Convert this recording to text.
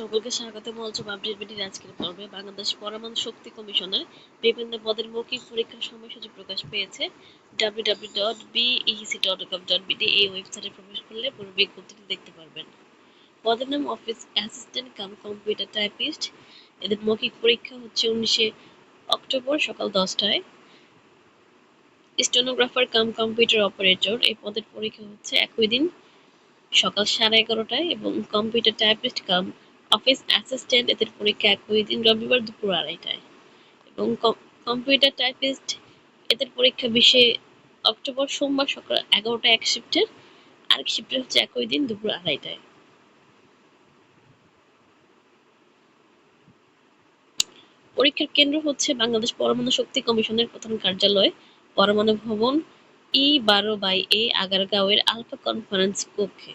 সকলকে স্বাগত। বলছ আপডেট বিটির আজকের পর্বে বাংলাদেশ পরমাণু শক্তি কমিশনের বিভিন্ন পদের মৌখিক পরীক্ষার সময়সূচি প্রকাশ পেয়েছে। www.bec.gov.bd এই ওয়েবসাইটে প্রবেশ করলে পুরো বিজ্ঞপ্তিটি দেখতে পারবেন। পদের নাম office assistant cum computer typist এদের মৌখিক পরীক্ষা হচ্ছে উনিশে অক্টোবর সকাল দশটায়। স্টেনোগ্রাফার কাম কম্পিউটার অপারেটর এই পদের পরীক্ষা হচ্ছে একই দিন সকাল সাড়ে এগারোটায় এবং computer typist cum office assistant এদের পরীক্ষা একই দিন রবিবার দুপুর আড়াইটায়। এবং কম্পিউটার টাইপিস্ট এদের পরীক্ষা বিশে অক্টোবর, সোমবার সকাল এগারোটা এক শিফটের, আরেক শিফটে হচ্ছে একই দিন দুপুর আড়াইটায়। পরীক্ষার কেন্দ্র হচ্ছে বাংলাদেশ পরমাণু শক্তি কমিশনের প্রধান কার্যালয়, পরমাণু ভবন ই বারো বাই এ আগারগাঁওয়ের আলফা কনফারেন্স কক্ষে।